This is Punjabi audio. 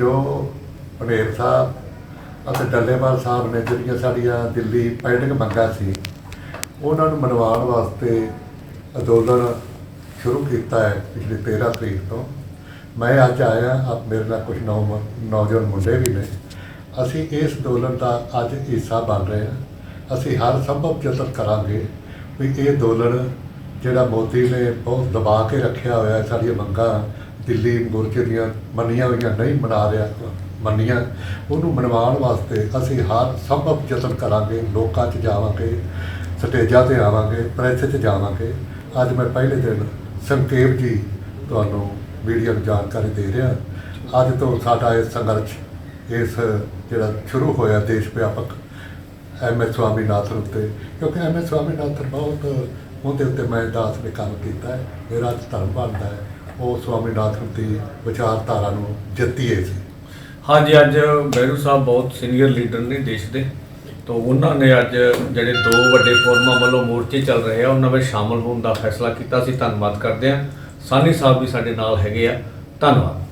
ਜੋ ਪਨੇਰ ਸਾਹਿਬ, ਅਤੇ ਡੱਲੇਵਾਲ ਸਾਹਿਬ ਨੇ ਜਿਹੜੀਆਂ ਸਾਡੀਆਂ ਦਿੱਲੀ ਪੈਂਡਿੰਗ ਮੰਗਾਂ ਸੀ, ਉਹਨਾਂ ਨੂੰ ਮਨਵਾਉਣ ਵਾਸਤੇ ਅੰਦੋਲਨ ਸ਼ੁਰੂ ਕੀਤਾ ਹੈ ਪਿਛਲੇ 13 ਤਰੀਕ ਤੋਂ। ਮੈਂ ਅੱਜ ਆਇਆ, ਆਪ ਮੇਰੇ ਨਾਲ ਕੁਝ ਨੌ ਨੌਜਵਾਨ ਮੁੰਡੇ ਵੀ ਨੇ। ਅਸੀਂ ਇਸ ਅੰਦੋਲਨ ਦਾ ਅੱਜ ਹਿੱਸਾ ਬਣ ਰਹੇ ਹਾਂ। ਅਸੀਂ ਹਰ ਸੰਭਵ ਯਤਨ ਕਰਾਂਗੇ ਵੀ ਇਹ ਅੰਦੋਲਨ ਜਿਹੜਾ ਮੋਦੀ ਨੇ ਬਹੁਤ ਦਬਾ ਕੇ ਰੱਖਿਆ ਹੋਇਆ ਸਾਡੀਆਂ ਮੰਗਾਂ ਦਿੱਲੀ ਮੋਰਚੇ ਦੀਆਂ ਮੰਨੀਆਂ ਹੋਈਆਂ ਨਹੀਂ ਮਨਾ ਰਿਹਾ, ਮੰਨੀਆਂ। ਉਹਨੂੰ ਮਨਵਾਉਣ ਵਾਸਤੇ ਅਸੀਂ ਹਰ ਸੰਭਵ ਯਤਨ ਕਰਾਂਗੇ, ਲੋਕਾਂ 'ਚ ਜਾਵਾਂਗੇ, ਸਟੇਜਾਂ ਤੇ ਆਵਾਂਗੇ ਪ੍ਰੈਸ 'ਚ ਜਾਵਾਂਗੇ। ਅੱਜ ਮੈਂ ਪਹਿਲੇ ਦਿਨ ਸੰਕੇਪ ਜੀ ਤੁਹਾਨੂੰ ਮੀਡੀਆ ਨੂੰ ਜਾਣਕਾਰੀ ਦੇ ਰਿਹਾ। ਅੱਜ ਤੋਂ ਸਾਡਾ ਇਹ ਸੰਘਰਸ਼, ਇਸ ਜਿਹੜਾ ਸ਼ੁਰੂ ਹੋਇਆ ਦੇਸ਼ ਵਿਆਪਕ, ਐਮ ਐਸ ਸਵਾਮੀਨਾਥਨ ਉੱਤੇ। ਕਿਉਂਕਿ ਐਮ ਐਸ ਸਵਾਮੀਨਾਥਨ ਬਹੁਤ ਉਹਦੇ ਉੱਤੇ ਮੈਂ ਦਾਸ ਨੇ ਕੰਮ ਕੀਤਾ ਹੈ, ਮੇਰਾ ਅੱਜ ਧਰਮ ਬਣਦਾ ਹੈ। ਉਹ ਸਵਾਮੀਨਾਥਨ ਦੀ ਵਿਚਾਰਧਾਰਾ ਨੂੰ ਜਿੱਤੀਏ ਸੀ ਹਾਂਜੀ, ਅੱਜ ਬੈਰੂ ਸਾਹਿਬ ਬਹੁਤ ਸੀਨੀਅਰ ਲੀਡਰ ਨੇ ਦੇਸ਼ ਦੇ। ਤੋਂ ਉਹਨਾਂ ਨੇ ਅੱਜ ਜਿਹੜੇ ਦੋ ਵੱਡੇ ਫੋਰਮਾਂ ਵੱਲੋਂ ਮੋਰਚੇ ਚੱਲ ਰਹੇ ਆ, ਉਹਨਾਂ ਵਿੱਚ ਸ਼ਾਮਲ ਹੋਣ ਦਾ ਫੈਸਲਾ ਕੀਤਾ ਸੀ। ਧੰਨਵਾਦ ਕਰਦੇ ਹਾਂ। ਸਾਨੀ ਸਾਹਿਬ ਵੀ ਸਾਡੇ ਨਾਲ ਹੈਗੇ ਆ। ਧੰਨਵਾਦ।